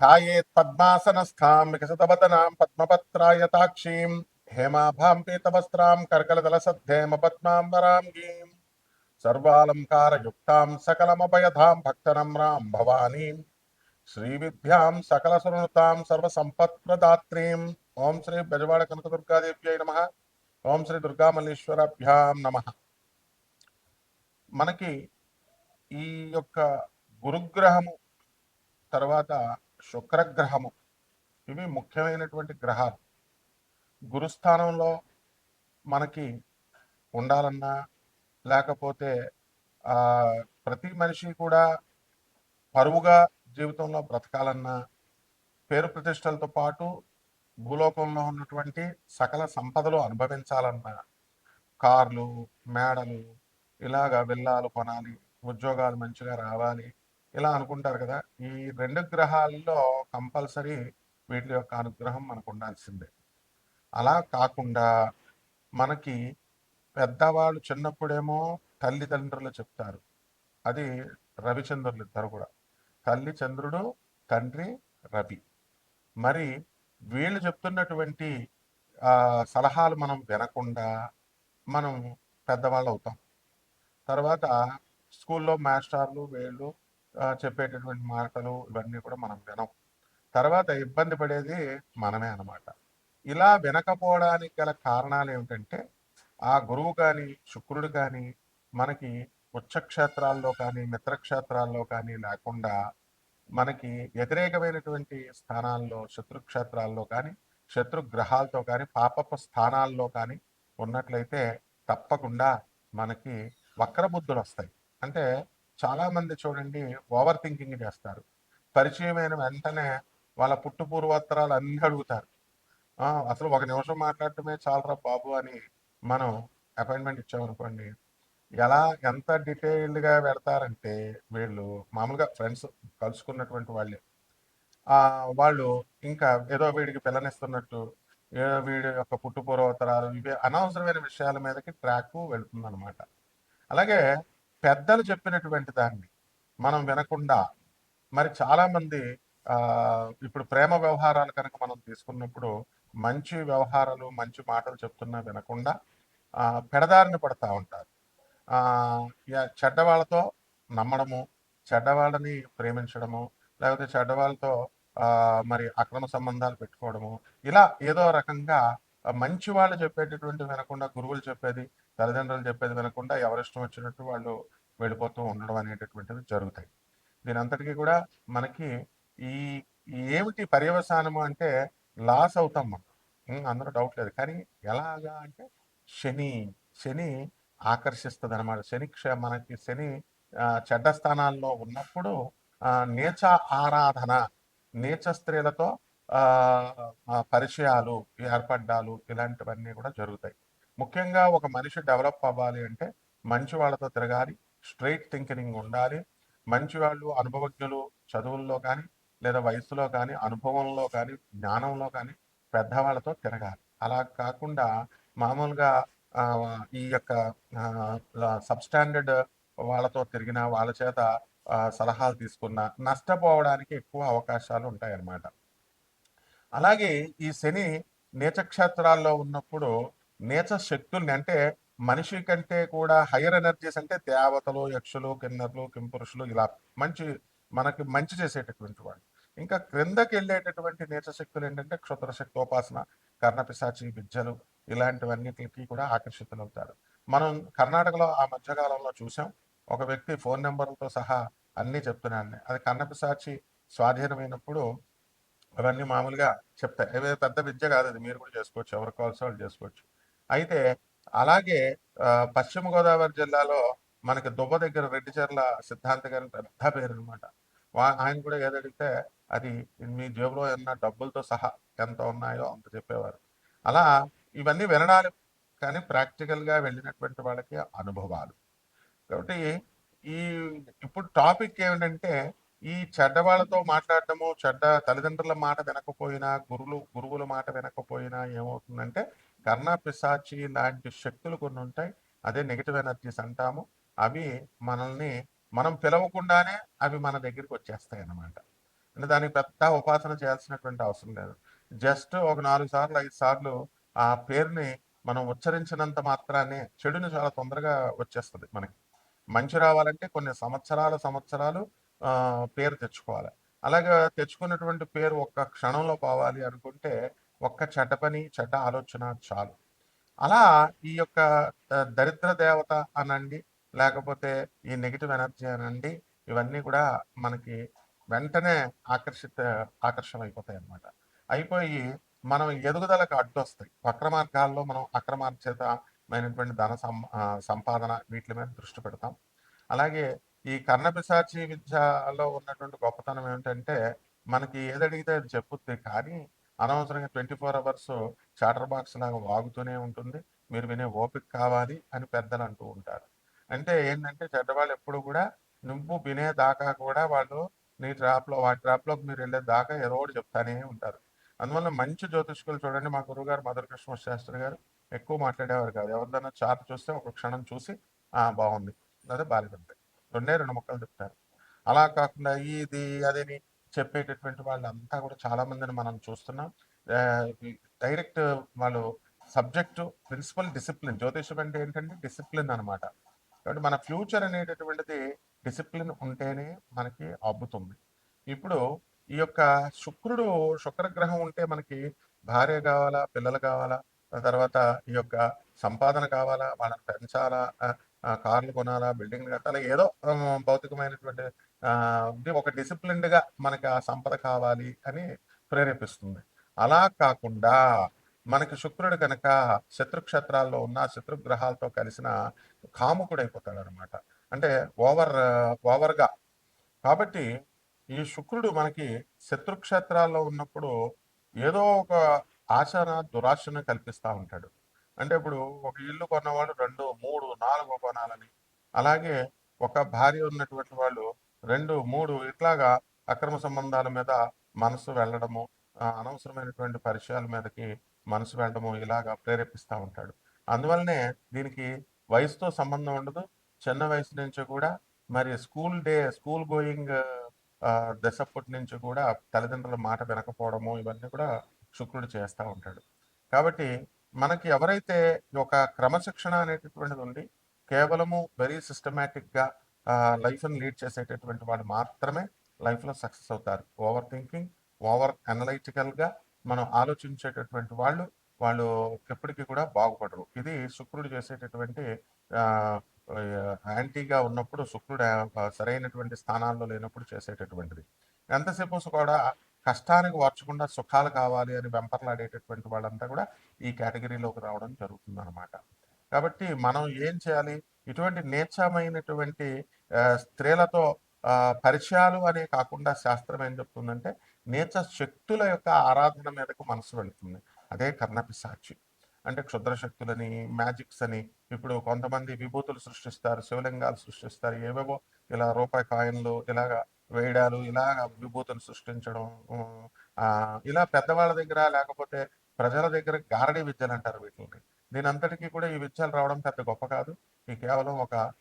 ధ్యాయేత్ పద్మాసనస్థాం వికసితవదనాం పద్మపత్రాయతాక్షీం హేమాభాం పీతవస్త్రాం కర్కలదలసద్ధేమ పద్మాంబరాం గీం సర్వాలంకారయుక్తాం సకలమభయధాం భక్తనమ్రాం భవానీం శ్రీవిద్యాం సకల సునృతాం సర్వసంపత్ప్రదాత్రీం ఓం శ్రీ బెజవాడ కనకదుర్గాదేవ్యై నమ ఓం శ్రీ దుర్గామల్లీశ్వరాభ్యాం నమ మనకి ఈ యొక్క గురుగ్రహము తర్వాత శుక్రగ్రహము. ఇవి ముఖ్యమైనటువంటి గ్రహాలు. గురుస్థానంలో మనకి ఉండాలన్నా లేకపోతే ప్రతి మనిషి కూడా పరువుగా జీవితంలో బ్రతకాలన్నా పేరు ప్రతిష్టలతో పాటు భూలోకంలో ఉన్నటువంటి సకల సంపదలు అనుభవించాలన్నా కార్లు మేడలు ఇలాగా విల్లాలు కొనాలి ఉద్యోగాలు మంచిగా రావాలి ఇలా అనుకుంటారు కదా! ఈ రెండు గ్రహాల్లో కంపల్సరీ వీటి యొక్క అనుగ్రహం మనకు ఉండాల్సిందే. అలా కాకుండా మనకి పెద్దవాళ్ళు చిన్నప్పుడేమో తల్లిదండ్రులు చెప్తారు. అది రవిచంద్రులు ఇద్దరు కూడా. తల్లి చంద్రుడు తండ్రి రవి. మరి వీళ్ళు చెప్తున్నటువంటి సలహాలు మనం వినకుండా మనం పెద్దవాళ్ళు అవుతాం తర్వాత స్కూల్లో మాస్టర్లు వీళ్ళు చెప్పేటటువంటి మాటలు ఇవన్నీ కూడా మనం వినం. తర్వాత ఇబ్బంది పడేది మనమే అన్నమాట. ఇలా వినకపోవడానికి గల కారణాలు ఏమిటంటే ఆ గురువు కానీ శుక్రుడు కానీ మనకి ఉచ్చక్షేత్రాల్లో కానీ మిత్రక్షేత్రాల్లో కానీ లేకుండా మనకి వ్యతిరేకమైనటువంటి స్థానాల్లో శత్రుక్షేత్రాల్లో కానీ శత్రు గ్రహాలతో కానీ పాపపు స్థానాల్లో కానీ ఉన్నట్లయితే తప్పకుండా మనకి వక్రబుద్ధులు వస్తాయి అంటే చాలా మంది చూడండి ఓవర్ థింకింగ్ చేస్తారు. పరిచయమైన వెంటనే వాళ్ళ పుట్టు పూర్వోత్తరాలు అన్ని అడుగుతారు. అసలు ఒక నిమిషం మాట్లాడటమే చాలరా బాబు అని మనం అపాయింట్మెంట్ ఇచ్చామనుకోండి ఎలా ఎంత డీటెయిల్డ్గా పెడతారంటే వీళ్ళు మామూలుగా ఫ్రెండ్స్ కలుసుకున్నటువంటి వాళ్ళే. వాళ్ళు ఇంకా ఏదో వీడికి పిల్లనిస్తున్నట్టు ఏదో వీడి యొక్క పుట్టు పూర్వోత్తరాలు ఇవి అనవసరమైన విషయాల మీదకి ట్రాక్ వెళ్తుందన్నమాట. అలాగే పెద్దలు చెప్పినటువంటి దాన్ని మనం వినకుండా మరి చాలామంది ఆ ఇప్పుడు ప్రేమ వ్యవహారాలు కనుక మనం తీసుకున్నప్పుడు మంచి వ్యవహారాలు మంచి మాటలు చెప్తున్నా వినకుండా ఆ పడతా ఉంటారు. ఆ చెడ్డవాళ్ళతో నమ్మడము చెడ్డవాళ్ళని ప్రేమించడము లేకపోతే చెడ్డవాళ్ళతో ఆ మరి అక్రమ సంబంధాలు పెట్టుకోవడము ఇలా ఏదో రకంగా మంచి వాళ్ళు చెప్పేటటువంటి వినకుండా గురువులు చెప్పేది తల్లిదండ్రులు చెప్పేది వినకుండా ఎవరిష్టం వచ్చినట్టు వాళ్ళు వెళ్ళిపోతూ ఉండడం అనేటటువంటిది జరుగుతాయి. దీని అంతటికీ కూడా మనకి ఈ ఏమిటి పర్యవసానము అంటే లాస్ అవుతాం మనం. అందరూ డౌట్ లేదు. కానీ ఎలాగా అంటే శని శని ఆకర్షిస్తుంది అనమాట శని క్ష- మనకి శని చెడ్డ స్థానాల్లో ఉన్నప్పుడు నేచ నీచ ఆరాధన నీచ స్త్రీలతో పరిచయాలు ఏర్పడ్డాలు ఇలాంటివన్నీ కూడా జరుగుతాయి. ముఖ్యంగా ఒక మనిషి డెవలప్ అవ్వాలి అంటే మంచి వాళ్ళతో తిరగాలి స్ట్రైట్ థింకింగ్ ఉండాలి. మంచి వాళ్ళు అనుభవజ్ఞులు చదువుల్లో కానీ లేదా వయసులో కానీ అనుభవంలో కానీ జ్ఞానంలో కానీ పెద్దవాళ్ళతో తిరగాలి. అలా కాకుండా మామూలుగా ఈ యొక్క సబ్స్టాండర్డ్ వాళ్ళతో తిరిగిన వాళ్ళ చేత సలహాలు తీసుకున్న నష్టపోవడానికి ఎక్కువ అవకాశాలు ఉంటాయన్నమాట. అలాగే ఈ శని నీచక్షేత్రాల్లో ఉన్నప్పుడు నేచర్ శక్తుల్ని అంటే మనిషి కంటే కూడా హైయర్ ఎనర్జీస్ అంటే దేవతలు యక్షులు కిన్నర్లు కింపురుషులు ఇలా మంచి మనకి మంచి చేసేటటువంటి వాళ్ళు. ఇంకా క్రిందకి వెళ్ళేటటువంటి నేచర్ శక్తులు ఏంటంటే క్షుద్ర శక్తోపాసన కర్ణపిశాచి విద్యలు ఇలాంటివన్నిటికి కూడా ఆకర్షితులవుతారు. మనం కర్ణాటకలో ఆ మధ్యకాలంలో చూసాం. ఒక వ్యక్తి ఫోన్ నెంబర్లతో సహా అన్నీ చెప్తున్నాను అది కర్ణపిశాచి స్వాధీనమైనప్పుడు అవన్నీ మామూలుగా చెప్తాయి. ఏదో పెద్ద విద్య కాదు అది. మీరు కూడా చేసుకోవచ్చు. ఎవరు కావాల్సి వాళ్ళు చేసుకోవచ్చు. అయితే అలాగే పశ్చిమ గోదావరి జిల్లాలో మనకి దుబ్బ దగ్గర రెడ్డిచర్ల సిద్ధాంత గారి పెద్ద పేరు అనమాట ఆయన కూడా ఏదడిగితే అది మీ జేబులో ఉన్న డబ్బులతో సహా ఎంత ఉన్నాయో అంత చెప్పేవారు. అలా ఇవన్నీ వినడాలి కానీ ప్రాక్టికల్గా వెళ్ళినటువంటి వాళ్ళకి అనుభవాలు. కాబట్టి ఈ ఇప్పుడు టాపిక్ ఏమిటంటే ఈ చెడ్డ వాళ్ళతో మాట్లాడటము చెడ్డ తల్లిదండ్రుల మాట వినకపోయినా గురువులు గురువుల మాట వినకపోయినా ఏమవుతుందంటే కర్ణ పిశాచి లాంటి శక్తులు కొన్ని ఉంటాయి. అదే నెగిటివ్ ఎనర్జీస్ అంటాము. అవి మనల్ని మనం పిలవకుండానే అవి మన దగ్గరికి వచ్చేస్తాయి అన్నమాట. అంటే దానికి పెద్ద ఉపాసన చేయాల్సినటువంటి అవసరం లేదు. జస్ట్ ఒక నాలుగు సార్లు ఐదు సార్లు ఆ పేరుని మనం ఉచ్చరించినంత మాత్రానే చెడుని చాలా తొందరగా వచ్చేస్తుంది మనకి. మంచి రావాలంటే కొన్ని సంవత్సరాల సంవత్సరాలు ఆ, పేరు తెచ్చుకోవాలి. అలాగే తెచ్చుకున్నటువంటి పేరు ఒక్క క్షణంలో పోవాలి అనుకుంటే ఒక్క చెడ్డ పని చెడ్డ ఆలోచన చాలు. అలా ఈ యొక్క దరిద్ర దేవత అనండి లేకపోతే ఈ నెగిటివ్ ఎనర్జీ అనండి ఇవన్నీ కూడా మనకి వెంటనే ఆకర్షిత ఆకర్షణ అయిపోతాయి అన్నమాట అయిపోయి మనం ఎదుగుదలకు అడ్డొస్తాయి. వక్ర మార్గాల్లో మనం అక్రమార్జితమైనటువంటి ధన సం సంపాదన వీటి మీద దృష్టి పెడతాం. అలాగే ఈ కర్ణపిశాచి విద్యలో ఉన్నటువంటి గొప్పతనం ఏమిటంటే మనకి ఏదడిగితే అది చెప్పుద్ది కానీ అనవసరంగా twenty four hours chatter box లాగా వాగుతూనే ఉంటుంది. మీరు వినే ఓపిక కావాలి అని పెద్దలు అంటూ ఉంటారు. అంటే ఏంటంటే చెడ్డవాళ్ళు ఎప్పుడు కూడా నువ్వు వినే దాకా కూడా వాళ్ళు నీ ట్రాప్లో వాటి ట్రాప్లోకి మీరు వెళ్ళే దాకా ఏదో ఒకటి చెప్తానే ఉంటారు. అందువల్ల మంచి జ్యోతిష్కులు చూడండి. మా గురుగారు మధుర కృష్ణ శాస్త్రి గారు ఎక్కువ మాట్లాడేవారు కాదు. ఎవరిదైనా చార్ట్ చూస్తే ఒక క్షణం చూసి ఆ బాగుంది. అదే బాలిపడతాయి రెండే రెండు మొక్కలు చెప్తారు. అలా కాకుండా ఇది అదేని చెప్పేటటువంటి వాళ్ళంతా కూడా చాలా మందిని మనం చూస్తున్నాం. డైరెక్ట్ వాళ్ళు సబ్జెక్టు ప్రిన్సిపల్ డిసిప్లిన్ జ్యోతిషం అంటే ఏంటంటే డిసిప్లిన్ అన్నమాట. కాబట్టి మన ఫ్యూచర్ అనేటటువంటిది డిసిప్లిన్ ఉంటేనే మనకి అబ్బుతుంది. ఇప్పుడు ఈ యొక్క శుక్రుడు శుక్రగ్రహం ఉంటే మనకి భార్య కావాలా పిల్లలు కావాలా తర్వాత ఈ యొక్క సంపాదన కావాలా వాళ్ళని పెంచాలా కార్లు కొనాలా బిల్డింగ్లు కట్టాలా ఏదో భౌతికమైనటువంటి ఒక డిసిప్లిన్డ్గా మనకి ఆ సంపద కావాలి అని ప్రేరేపిస్తుంది. అలా కాకుండా మనకి శుక్రుడు కనుక శత్రుక్షేత్రాల్లో ఉన్న శత్రుగ్రహాలతో కలిసిన కాముకుడు అయిపోతాడు అనమాట అంటే ఓవర్ ఓవర్గా. కాబట్టి ఈ శుక్రుడు మనకి శత్రుక్షేత్రాల్లో ఉన్నప్పుడు ఏదో ఒక ఆచరణ దురాశను కల్పిస్తూ ఉంటాడు. అంటే ఇప్పుడు ఒక ఇల్లు కొన్నవాడు రెండు మూడు నాలుగు కొనాలని. అలాగే ఒక భార్య ఉన్నటువంటి వాళ్ళు రెండు మూడు ఇట్లాగా అక్రమ సంబంధాల మీద మనసు వెళ్ళడము అనవసరమైనటువంటి పరిచయాల మీదకి మనసు వెళ్ళడము ఇలాగా ప్రేరేపిస్తూ ఉంటాడు. అందువల్లనే దీనికి వయసుతో సంబంధం ఉండదు. చిన్న వయసు నుంచి కూడా మరి స్కూల్ డే స్కూల్ గోయింగ్ దశప్పటి నుంచి కూడా తల్లిదండ్రుల మాట వినకపోవడము ఇవన్నీ కూడా శుక్రుడు చేస్తూ ఉంటాడు. కాబట్టి మనకి ఎవరైతే ఒక క్రమశిక్షణ అనేటటువంటిది ఉండి కేవలము వెరీ సిస్టమేటిక్గా లైఫ్ని లీడ్ చేసేటటువంటి వాళ్ళు మాత్రమే లైఫ్లో సక్సెస్ అవుతారు. ఓవర్ థింకింగ్ ఓవర్ అనలైటికల్గా మనం ఆలోచించేటటువంటి వాళ్ళు వాళ్ళు ఎప్పటికీ కూడా బాగుపడరు. ఇది శుక్రుడు చేసేటటువంటి యాంటీగా ఉన్నప్పుడు శుక్రుడు సరైనటువంటి స్థానాల్లో లేనప్పుడు చేసేటటువంటిది. ఎంతసేపు కూడా కష్టానికి వార్చకుండా సుఖాలు కావాలి అని వెంపర్లాడేటటువంటి వాళ్ళంతా కూడా ఈ కేటగిరీలోకి రావడం జరుగుతుంది అనమాట కాబట్టి మనం ఏం చేయాలి? ఇటువంటి నీచమైనటువంటి స్త్రీలతో ఆ, పరిచయాలు అనే కాకుండా శాస్త్రం ఏం చెప్తుందంటే నేచ శక్తుల యొక్క ఆరాధన మీదకు మనసు వెళుతుంది. అదే కర్ణపిశాచి. అంటే క్షుద్ర శక్తులని మ్యాజిక్స్ అని ఇప్పుడు కొంతమంది విభూతులు సృష్టిస్తారు శివలింగాలు సృష్టిస్తారు ఏవేవో ఇలా రూపాయి కాయిన్లు ఇలాగా వేయడాలు ఇలాగ విభూతులు సృష్టించడం ఆ, ఇలా పెద్దవాళ్ళ దగ్గర లేకపోతే ప్రజల దగ్గర గారడీ విద్యలు అంటారు వీటిని దీని అంతటికీ కూడా ఈ విషయాలు రావడం పెద్ద గొప్ప కాదు. ఈ కేవలం ఒక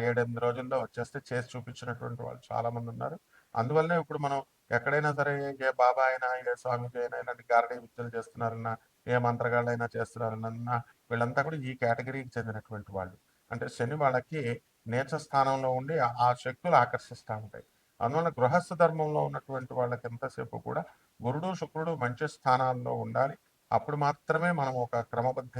ఏడెనిమిది రోజుల్లో వచ్చేస్తే చేసి చూపించినటువంటి వాళ్ళు చాలా మంది ఉన్నారు. అందువల్లనే ఇప్పుడు మనం ఎక్కడైనా సరే ఏ బాబా అయినా ఏ స్వామిజీ అయినా ఇలాంటి గారడీ విద్యలు చేస్తున్నారన్నా ఏ మంత్రగాళ్ళైనా చేస్తున్నారన్నా వీళ్ళంతా కూడా ఈ కేటగిరీకి చెందినటువంటి వాళ్ళు. అంటే శని వాళ్ళకి నేచ స్థానంలో ఉండి ఆ- ఆ శక్తులు ఆకర్షిస్తూ ఉంటాయి. అందువల్ల గృహస్థ ధర్మంలో ఉన్నటువంటి వాళ్ళకి ఎంతసేపు కూడా గురుడు శుక్రుడు మంచి స్థానాల్లో ఉండాలి. అప్పుడు మాత్రమే మనం ఒక క్రమబద్ధ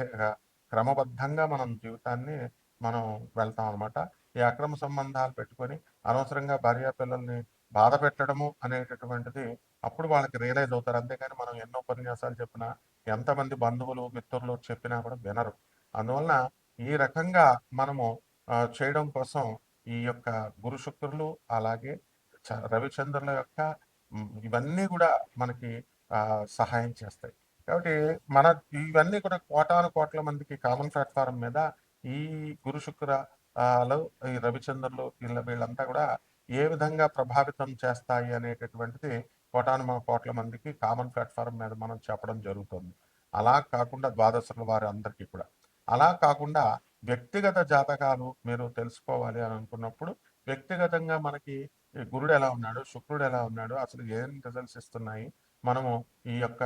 క్రమబద్ధంగా మనం జీవితాన్ని మనం వెళ్తాం అనమాట ఈ అక్రమ సంబంధాలు పెట్టుకొని అనవసరంగా భార్య పిల్లల్ని బాధ పెట్టడము అనేటటువంటిది అప్పుడు వాళ్ళకి రియలైజ్ అవుతారు. అంతేగాని మనం ఎన్నో ఉపన్యాసాలు చెప్పినా ఎంతమంది బంధువులు మిత్రులు చెప్పినా కూడా వినరు. అందువలన ఈ రకంగా మనము చేయడం కోసం ఈ యొక్క గురు శుక్రులు అలాగే చ- రవిచంద్రుల యొక్క ఇవన్నీ కూడా మనకి సహాయం చేస్తాయి. కాబట్టి మన ఇవన్నీ కూడా కోటాను కోట్ల మందికి కామన్ ప్లాట్ఫారం మీద ఈ గురు శుక్రాలు ఈ రవిచంద్రులు వీళ్ళ వీళ్ళంతా కూడా ఏ విధంగా ప్రభావితం చేస్తాయి అనేటటువంటిది కోటాను కోట్ల మందికి కామన్ ప్లాట్ఫారం మీద మనం చెప్పడం జరుగుతుంది. అలా కాకుండా ద్వాదశుల వారి అందరికీ కూడా. అలా కాకుండా వ్యక్తిగత జాతకాలు మీరు తెలుసుకోవాలి అని అనుకున్నప్పుడు వ్యక్తిగతంగా మనకి గురుడు ఎలా ఉన్నాడు శుక్రుడు ఎలా ఉన్నాడు అసలు ఏం రిజల్ట్స్ ఇస్తున్నాయి మనము ఈ యొక్క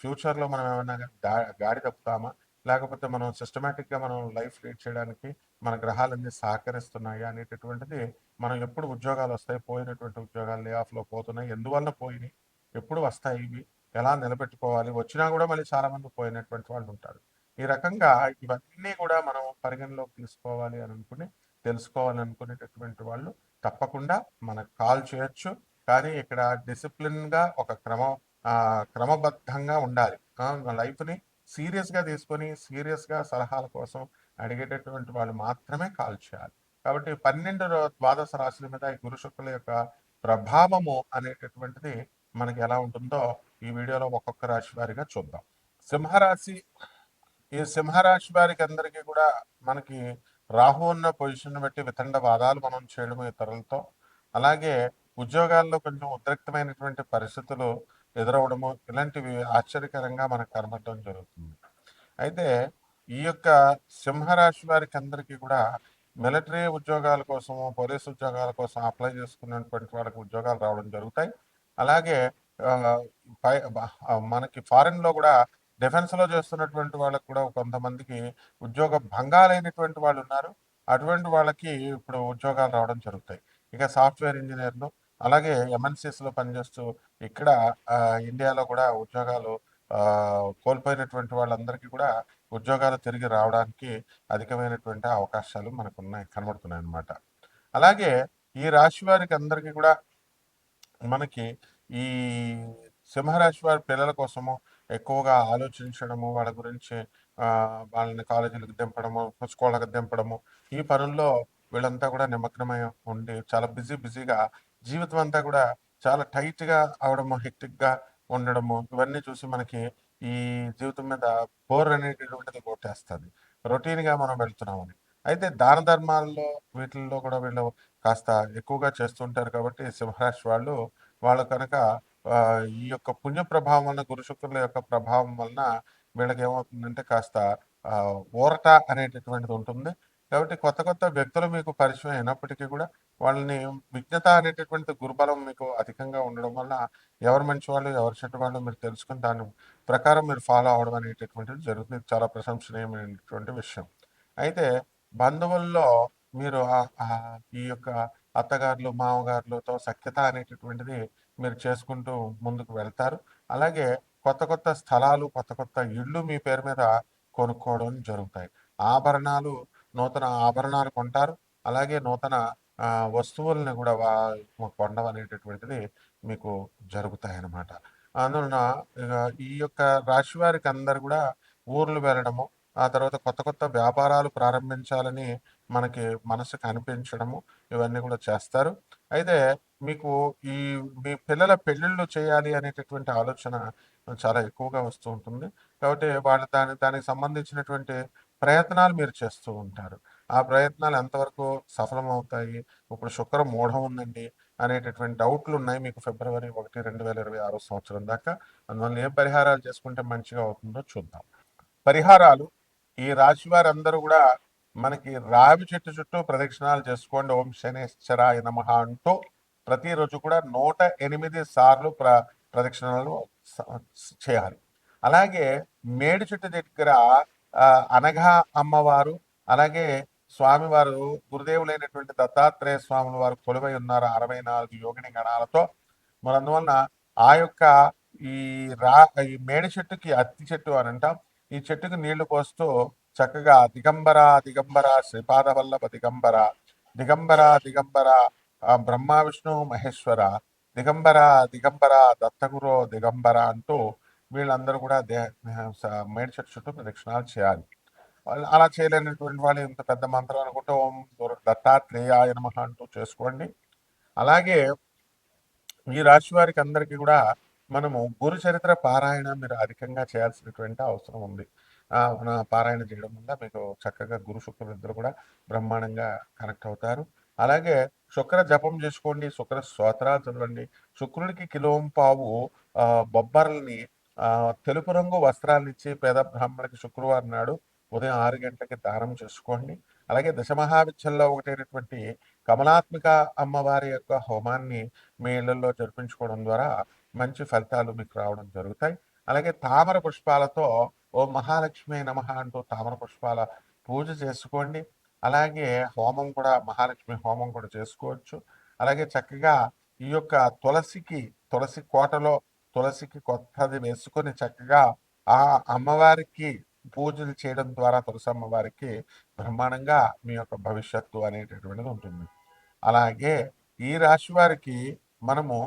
ఫ్యూచర్లో మనం ఏమైనా గా- గాడి తప్పుతామా? లేకపోతే మనం సిస్టమేటిక్గా మనం లైఫ్ లీడ్ చేయడానికి మన గ్రహాలన్నీ సహకరిస్తున్నాయి అనేటటువంటిది మనం ఎప్పుడు ఉద్యోగాలు వస్తాయి పోయినటువంటి ఉద్యోగాలు లే ఆఫ్లో పోతున్నాయి ఎందువల్ల పోయినాయి ఎప్పుడు వస్తాయి ఇవి ఎలా నిలబెట్టుకోవాలి వచ్చినా కూడా మళ్ళీ చాలా మంది పోయినటువంటి వాళ్ళు ఉంటారు. ఈ రకంగా ఇవన్నీ కూడా మనం పరిగణలోకి తీసుకోవాలి అని అనుకుని తెలుసుకోవాలనుకునేటటువంటి వాళ్ళు తప్పకుండా మనకు కాల్ చేయొచ్చు. కానీ ఇక్కడ డిసిప్లిన్గా ఒక క్రమ ఆ, క్రమబద్ధంగా ఉండాలి. లైఫ్ని సీరియస్గా తీసుకొని సీరియస్గా సలహాల కోసం అడిగేటటువంటి వాళ్ళు మాత్రమే కాల్ చేయాలి. కాబట్టి పన్నెండు ద్వాదశ రాశుల మీద ఈ గురు శుక్రుల యొక్క ప్రభావము అనేటటువంటిది మనకి ఎలా ఉంటుందో ఈ వీడియోలో ఒక్కొక్క రాశి వారిగా చూద్దాం. సింహరాశి ఈ సింహరాశి వారికి అందరికీ కూడా మనకి రాహు ఉన్న పొజిషన్ బట్టి వితండ వాదాలు మనం చేయడము ఇతరులతో అలాగే ఉద్యోగాల్లో కొంచెం ఉద్రిక్తమైనటువంటి పరిస్థితులు ఎదురవడము ఇలాంటివి ఆశ్చర్యకరంగా మనకు కనబడటం జరుగుతుంది. అయితే ఈ యొక్క సింహరాశి వారికి అందరికీ కూడా మిలిటరీ ఉద్యోగాల కోసము పోలీస్ ఉద్యోగాల కోసం అప్లై చేసుకున్నటువంటి వాళ్ళకి ఉద్యోగాలు రావడం జరుగుతాయి. అలాగే పై మనకి ఫారెన్లో కూడా డిఫెన్స్లో చేస్తున్నటువంటి వాళ్ళకి కూడా కొంతమందికి ఉద్యోగ భంగాలైనటువంటి వాళ్ళు ఉన్నారు. అటువంటి వాళ్ళకి ఇప్పుడు ఉద్యోగాలు రావడం జరుగుతాయి. ఇక సాఫ్ట్వేర్ ఇంజనీర్లు అలాగే MNCs లో పనిచేస్తూ ఇక్కడ ఇండియాలో కూడా ఉద్యోగాలు కోల్పోయినటువంటి వాళ్ళందరికీ కూడా ఉద్యోగాలు తిరిగి రావడానికి అధికమైనటువంటి అవకాశాలు మనకు ఉన్నాయి కనబడుతున్నాయి అన్నమాట అలాగే ఈ రాశి వారికి అందరికీ కూడా మనకి ఈ సింహరాశి వారి పిల్లల కోసము ఎక్కువగా ఆలోచించడము వాళ్ళ గురించి వాళ్ళని కాలేజీలకు దింపడము స్కూళ్ళకు దింపడము ఈ పనుల్లో వీళ్ళంతా కూడా నిమగ్నమై ఉండి చాలా బిజీ బిజీగా జీవితం అంతా కూడా చాలా టైట్గా అవడము హెక్టిక్గా ఉండడము ఇవన్నీ చూసి మనకి ఈ జీవితం మీద బోర్ అనేటటువంటిది కొట్టేస్తుంది. రొటీన్గా మనం వెళ్తున్నామని. అయితే దాన ధర్మాల్లో వీటిల్లో కూడా వీళ్ళు కాస్త ఎక్కువగా చేస్తుంటారు కాబట్టి సింహరాశి వాళ్ళు వాళ్ళు కనుక ఈ యొక్క పుణ్య ప్రభావం వలన గురుశుక్రుల యొక్క ప్రభావం వలన వీళ్ళకి ఏమవుతుందంటే కాస్త ఊరట అనేటటువంటిది ఉంటుంది. కాబట్టి కొత్త కొత్త వ్యక్తులు మీకు పరిచయం అయినప్పటికీ కూడా వాళ్ళని విజ్ఞత అనేటటువంటి గురుబలం మీకు అధికంగా ఉండడం వల్ల ఎవరు మంచి వాళ్ళు ఎవరు చెడ్డ వాళ్ళు మీరు తెలుసుకుని దాని ప్రకారం మీరు ఫాలో అవడం అనేటటువంటిది జరుగుతుంది. చాలా ప్రశంసనీయమైనటువంటి విషయం. అయితే బంధువుల్లో మీరు ఈ యొక్క అత్తగారులు మామగారులతో సఖ్యత అనేటటువంటిది మీరు చేసుకుంటూ ముందుకు వెళ్తారు. అలాగే కొత్త కొత్త స్థలాలు కొత్త కొత్త ఇళ్ళు మీ పేరు మీద కొనుక్కోవడం జరుగుతాయి. ఆభరణాలు నూతన ఆభరణాలు కొంటారు. అలాగే నూతన వస్తువుల్ని కూడా వా- కొనడం అనేటటువంటిది మీకు జరుగుతాయి అన్నమాట అందువలన ఇక ఈ యొక్క రాశి వారికి అందరు కూడా ఊర్లు వెళ్ళడము ఆ తర్వాత కొత్త కొత్త వ్యాపారాలు ప్రారంభించాలని మనకి మనసుకు అనిపించడము ఇవన్నీ కూడా చేస్తారు. అయితే మీకు ఈ మీ పిల్లల పెళ్ళిళ్ళు చేయాలి అనేటటువంటి ఆలోచన చాలా ఎక్కువగా వస్తూ ఉంటుంది. కాబట్టి వాళ్ళ దాని దానికి సంబంధించినటువంటి ప్రయత్నాలు మీరు చేస్తూ ఉంటారు. ఆ ప్రయత్నాలు ఎంతవరకు సఫలమవుతాయి? ఇప్పుడు శుక్రం మూఢం ఉందండి. అనేటటువంటి డౌట్లు ఉన్నాయి. మీకు ఫిబ్రవరి ఒకటి రెండు వేల ఇరవై ఆరో సంవత్సరం దాకా. అందువల్ల ఏ పరిహారాలు చేసుకుంటే మంచిగా అవుతుందో చూద్దాం. పరిహారాలు ఈ రాశి వారందరూ కూడా మనకి రావి చెట్టు చుట్టూ ప్రదక్షిణాలు చేసుకోండి. ఓం శనేశ్వరాయ నమః అంటూ ప్రతిరోజు కూడా నూట ఎనిమిది సార్లు ప్ర ప్రదక్షిణలు చేయాలి. అలాగే మేడి చెట్టు దగ్గర అనఘ అమ్మవారు అలాగే స్వామివారు గురుదేవులైనటువంటి దత్తాత్రేయ స్వాముల వారు కొలువై ఉన్నారు అరవై నాలుగు యోగిని గణాలతో. మరి అందువలన ఆ యొక్క ఈ రా ఈ మేడి చెట్టుకి అత్తి చెట్టు అని అంటాం. ఈ చెట్టుకు నీళ్ళు పోస్తూ చక్కగా దిగంబర దిగంబర శ్రీపాద వల్లభ దిగంబర దిగంబర దిగంబర బ్రహ్మ విష్ణు మహేశ్వర దిగంబర దిగంబర దత్తగురు దిగంబర అంటూ వీళ్ళందరూ కూడా దే మేడి చెట్టు చుట్టూ ప్రదక్షిణాలు చేయాలి. అలా చేయలేనటువంటి వాళ్ళు ఇంత పెద్ద మంత్రం అనుకుంటే ఓం గురు దత్తాత్రేయాయ నమః అంటూ చేసుకోండి. అలాగే ఈ రాశి వారికి అందరికీ కూడా మనము గురు చరిత్ర పారాయణ మీరు అధికంగా చేయాల్సినటువంటి అవసరం ఉంది. మన పారాయణ చేయడం వల్ల మీకు చక్కగా గురు శుక్రులు ఇద్దరు కూడా బ్రహ్మాండంగా కనెక్ట్ అవుతారు. అలాగే శుక్ర జపం చేసుకోండి శుక్ర స్తోత్రాలు చదవండి. శుక్రుడికి కిలోం పావు బొబ్బర్లని తెలుపు రంగు వస్త్రాలు ఇచ్చి పేద బ్రాహ్మణులకి శుక్రవారం నాడు ఉదయం ఆరు గంటలకి దానం చేసుకోండి. అలాగే దశమహావిద్యల్లో ఒకటైనటువంటి కమలాత్మిక అమ్మవారి యొక్క హోమాన్ని మీ ఇళ్ళలో జరిపించుకోవడం ద్వారా మంచి ఫలితాలు మీకు రావడం జరుగుతాయి. అలాగే తామర పుష్పాలతో ఓ మహాలక్ష్మి నమ అంటూ తామర పుష్పాల పూజ చేసుకోండి. అలాగే హోమం కూడా మహాలక్ష్మి హోమం కూడా చేసుకోవచ్చు. అలాగే చక్కగా ఈ యొక్క తులసికి తులసి కోటలో తులసికి కొత్తది వేసుకొని చక్కగా ఆ అమ్మవారికి పూజలు చేయడం ద్వారా తులసమ్మ వారికి బ్రహ్మాండంగా మీ యొక్క భవిష్యత్తు అనేటటువంటిది ఉంటుంది. అలాగే ఈ రాశి వారికి మనము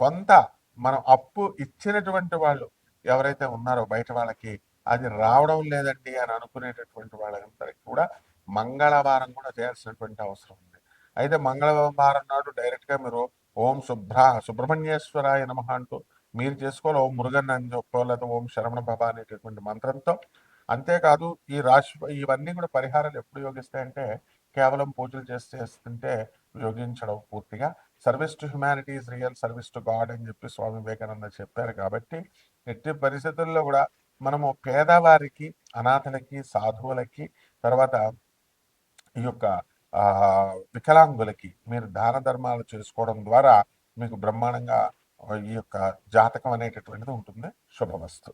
కొంత మనం అప్పు ఇచ్చినటువంటి వాళ్ళు ఎవరైతే ఉన్నారో బయట వాళ్ళకి అది రావడం లేదండి అని అనుకునేటటువంటి వాళ్ళందరికీ కూడా మంగళవారం కూడా చేయాల్సినటువంటి అవసరం ఉంది. అయితే మంగళవారం నాడు డైరెక్ట్గా మీరు ఓం శుభ్ర సుబ్రహ్మణ్యేశ్వరాయ నమ అంటూ మీరు చేసుకోవాలి. ఓం మురుగన్ అని చెప్పో లేదా ఓం శరవణ భవ అనేటటువంటి మంత్రంతో అంతేకాదు ఈ రాశి ఇవన్నీ కూడా పరిహారాలు ఎప్పుడు యోగిస్తాయంటే కేవలం పూజలు చేస్తే చేస్తుంటే యోగించడం పూర్తిగా. Service to humanities real service to god అని చెప్పి స్వామి వివేకానంద చెప్పారు కాబట్టి ఎట్టి పరిస్థితుల్లో కూడా మనము పేదవారికి అనాథలకి సాధువులకి తర్వాత ఈ యొక్క వికలాంగులకి మీరు దాన ధర్మాలు చేసుకోవడం ద్వారా మీకు బ్రహ్మాండంగా ఈ యొక్క జాతకం అనేటటువంటిది ఉంటుంది. శుభవస్తు